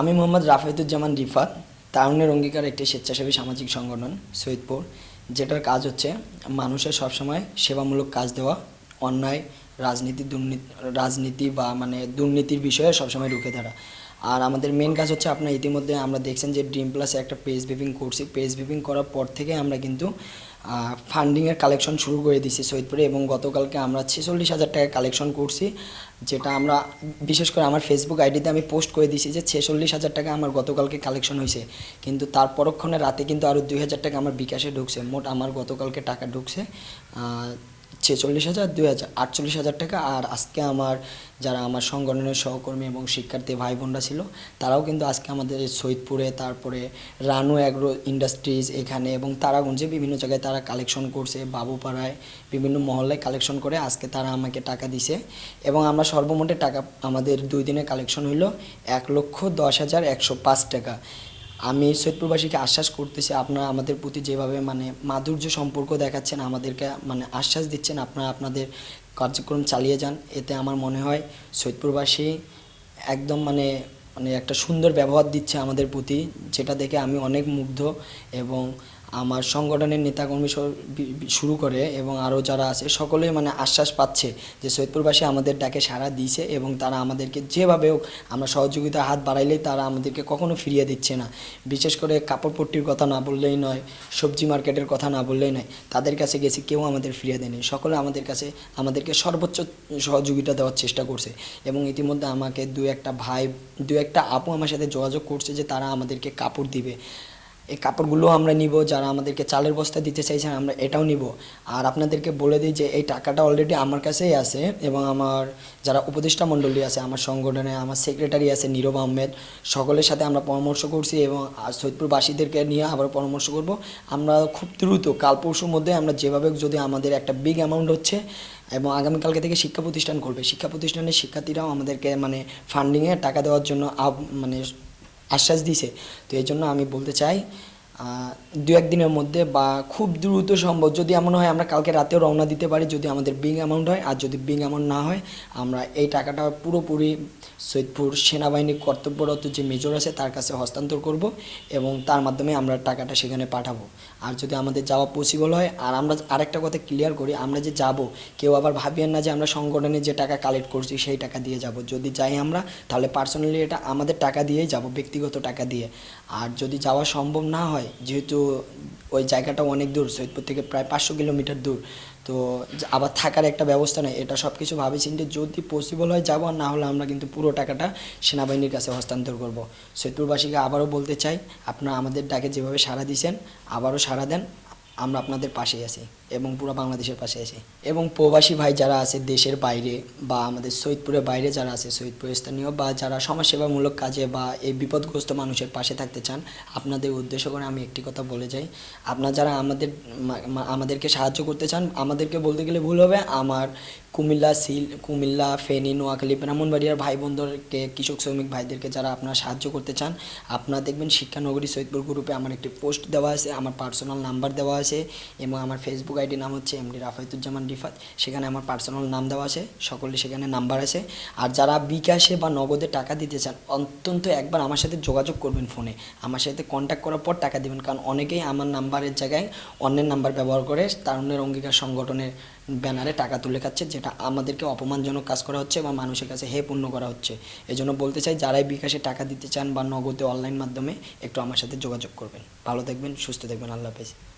আমি মোহাম্মদ রাফেদুজ্জামান রিফাত তারুণের অঙ্গীকার একটি স্বেচ্ছাসেবী সামাজিক সংগঠন, সৈয়দপুর, যেটার কাজ হচ্ছে মানুষের সবসময় সেবামূলক কাজ দেওয়া, অন্যায়, রাজনীতি দুর্নীতি, রাজনীতি বা মানে দুর্নীতির বিষয়ে সবসময় রুখে ধরা আর আমাদের মেন কাজ হচ্ছে আপনার ইতিমধ্যে আমরা দেখছেন যে ড্রিম প্লাসে একটা পেজ ভিপিং করছি। পেজ ভিপিং করার পর থেকে আমরা কিন্তু ফান্ডিংয়ের কালেকশন শুরু করে দিয়েছি সৈয়দপুরে এবং গতকালকে আমরা ছেচল্লিশ হাজার টাকা কালেকশন করছি, যেটা আমরা, বিশেষ করে আমার ফেসবুক আইডিতে আমি পোস্ট করে দিয়েছি যে ছেচল্লিশ হাজার টাকা আমার গতকালকে কালেকশন হয়েছে। কিন্তু তার পরক্ষণে রাতে কিন্তু আরও দুই হাজার টাকা আমার বিকাশে ঢুকছে, মোট আমার গতকালকে টাকা ঢুকছে। ছেচল্লিশ হাজার, দুই হাজার, আটচল্লিশ হাজার টাকা। আর আজকে আমার যারা আমার সংগঠনের সহকর্মী এবং শিক্ষার্থী ভাই বোনরা ছিল, তারাও কিন্তু আজকে আমাদের এই সৈয়দপুরে, তারপরে রানু অ্যাগ্রো ইন্ডাস্ট্রিজ এখানে এবং তারাগঞ্জে বিভিন্ন জায়গায় তারা কালেকশন করছে, বাবুপাড়ায় বিভিন্ন মহল্লায় কালেকশন করে আজকে তারা আমাকে টাকা দিছে। এবং আমরা সর্বমোটে টাকা, আমাদের দুই দিনে কালেকশন হইল এক লক্ষ দশ হাজার একশো পাঁচ টাকা। আমি সৈয়দপুরবাসীকে আশ্বাস করতেছি, আপনারা আমাদের প্রতি যেভাবে মানে মাধুর্য সম্পর্ক দেখাচ্ছেন, আমাদেরকে মানে আশ্বাস দিচ্ছেন, আপনারা আপনাদের কার্যক্রম চালিয়ে যান। এতে আমার মনে হয় সৈয়দপুরবাসী একদম মানে মানে একটা সুন্দর ব্যবহার দিচ্ছে আমাদের প্রতি, যেটা দেখে আমি অনেক মুগ্ধ এবং আমার সংগঠনের নেতাকর্মী শুরু করে এবং আরও যারা আছে সকলেই মানে আশ্বাস পাচ্ছে যে সৈয়দপুরবাসী আমাদের ডাকে সাড়া দিয়েছে এবং তারা আমাদেরকে যেভাবে হোক আমরা সহযোগিতা হাত বাড়াইলেই তারা আমাদেরকে কখনো ফিরিয়ে দিচ্ছে না। বিশেষ করে কাপড়পট্টির কথা না বললেই নয়, সবজি মার্কেটের কথা না বললেই নয়, তাদের কাছে গেছি কেউ আমাদের ফিরিয়ে দেয়নি। সকলে আমাদের কাছে আমাদেরকে সর্বোচ্চ সহযোগিতা দেওয়ার চেষ্টা করছে এবং ইতিমধ্যে আমাকে দু একটা ভাই, দু একটা আপু আমার সাথে যোগাযোগ করছে যে তারা আমাদেরকে কাপড় দিবে। এই কাপড়গুলো আমরা নিব, যারা আমাদেরকে চালের বস্তা দিতে চাইছেন, আমরা এটাও নিব। আর আপনাদেরকে বলে দিই যে, এই টাকাটা অলরেডি আমার কাছেই আছে এবং আমার যারা উপদেষ্টা মণ্ডলী আছে, আমার সংগঠনে আমার সেক্রেটারি আছে, নীরব আহমেদ, সকলের সাথে আমরা পরামর্শ করছি এবং আর সৈয়দপুরবাসীদেরকে নিয়ে আবার পরামর্শ করব। আমরা খুব দ্রুত, কাল পরশুর মধ্যে আমরা যেভাবে যদি আমাদের একটা বিগ অ্যামাউন্ট হচ্ছে এবং আগামীকালকে থেকে শিক্ষা প্রতিষ্ঠান করবে, শিক্ষা প্রতিষ্ঠানের শিক্ষার্থীরাও আমাদেরকে মানে ফান্ডিংয়ে টাকা দেওয়ার জন্য মানে আশ্বাস দিছে তো এই জন্য আমি বলতে চাই দু একদিনের মধ্যে বা খুব দ্রুত সম্ভব। যদি এমন হয়, আমরা কালকে রাতেও রওনা দিতে পারি, যদি আমাদের বিং অ্যামাউন্ট হয়, আর যদি বিং অ্যামাউন্ট না হয়, আমরা এই টাকাটা পুরোপুরি সৈয়দপুর সেনাবাহিনীর কর্তব্যরত যে মেজর আছে, তার কাছে হস্তান্তর করব এবং তার মাধ্যমে আমরা টাকাটা সেখানে পাঠাবো। আর যদি আমাদের যাওয়া পসিবল হয়, আর আমরা আরেকটা কথা ক্লিয়ার করি, আমরা যে যাব, কেউ আবার ভাবিয়েন না যে আমরা সংগঠনে যে টাকা কালেক্ট করছি, সেই টাকা দিয়ে যাব। যদি যাই আমরা, তাহলে পার্সোনালি এটা আমাদের টাকা দিয়েই যাব, ব্যক্তিগত টাকা দিয়ে। আর যদি যাওয়া সম্ভব না হয় যেহেতু ওই জায়গাটা অনেক দূর, সৈয়দপুর থেকে প্রায় পাঁচশো কিলোমিটার দূর, তো আবার থাকার একটা ব্যবস্থা নেই, এটা সব কিছু ভাবি চিন্তে যদি পসিবল হয় যাব না হলে আমরা কিন্তু পুরো টাকাটা সেনাবাহিনীর কাছে হস্তান্তর করব। সৈয়দপুরবাসীকে আবারও বলতে চাই, আপনারা আমাদের ডাকে যেভাবে সাড়া দিয়েছেন, আবারও সাড়া দেন। আমরা আপনাদের পাশেই আছি এবং পুরো বাংলাদেশের পাশে আছি। এবং প্রবাসী ভাই যারা আছে দেশের বাইরে বা আমাদের সৈয়দপুরের বাইরে যারা আছে সৈয়দপুর স্থানীয় বা যারা সমাজসেবামূলক কাজে বা এই বিপদগ্রস্ত মানুষের পাশে থাকতে চান, আপনাদের উদ্দেশ্য করে আমি একটি কথা বলে যাই। আপনারা যারা আমাদের আমাদেরকে সাহায্য করতে চান, আমাদেরকে বলতে গেলে ভুল হবে। আমার কুমিল্লা সিল, কুমিল্লা, ফেনী, নোয়াখালী, ব্রাহ্মণবাড়িয়ার ভাই বোনদেরকে কৃষক শ্রমিক ভাইদেরকে যারা আপনারা সাহায্য করতে চান, আপনারা দেখবেন শিক্ষানগরী সৈয়দপুর গ্রুপে আমার একটি পোস্ট দেওয়া আছে, আমার পার্সোনাল নাম্বার দেওয়া আছে এবং আমার ফেসবুক আইডি নাম হচ্ছে এমডি রাফায়তুজ্জামান রিফাত, সেখানে আমার পার্সোনাল নাম দেওয়া আছে, সকলে সেখানে নাম্বার আছে। আর যারা বিকাশে বা নগদে টাকা দিতে চান অত্যন্ত একবার আমার সাথে যোগাযোগ করবেন ফোনে। আমার সাথে কন্ট্যাক্ট করার পর টাকা দিবেন, কারণ অনেকেই আমার নাম্বারের জায়গায় অন্যের নাম্বার ব্যবহার করে, তারুণ্যের অঙ্গীকার সংগঠনের ব্যানারে টাকা তুলে খাচ্ছে, যেটা আমাদেরকে অপমানজনক কাজ করা হচ্ছে বা মানুষের কাছে হে পূর্ণ করা হচ্ছে। এই জন্য বলতে চাই, যারাই বিকাশে টাকা দিতে চান বা নগদে অনলাইন মাধ্যমে একটু আমার সাথে যোগাযোগ করবেন। ভালো থাকবেন, সুস্থ থাকবেন, আল্লাহ হাফেজ।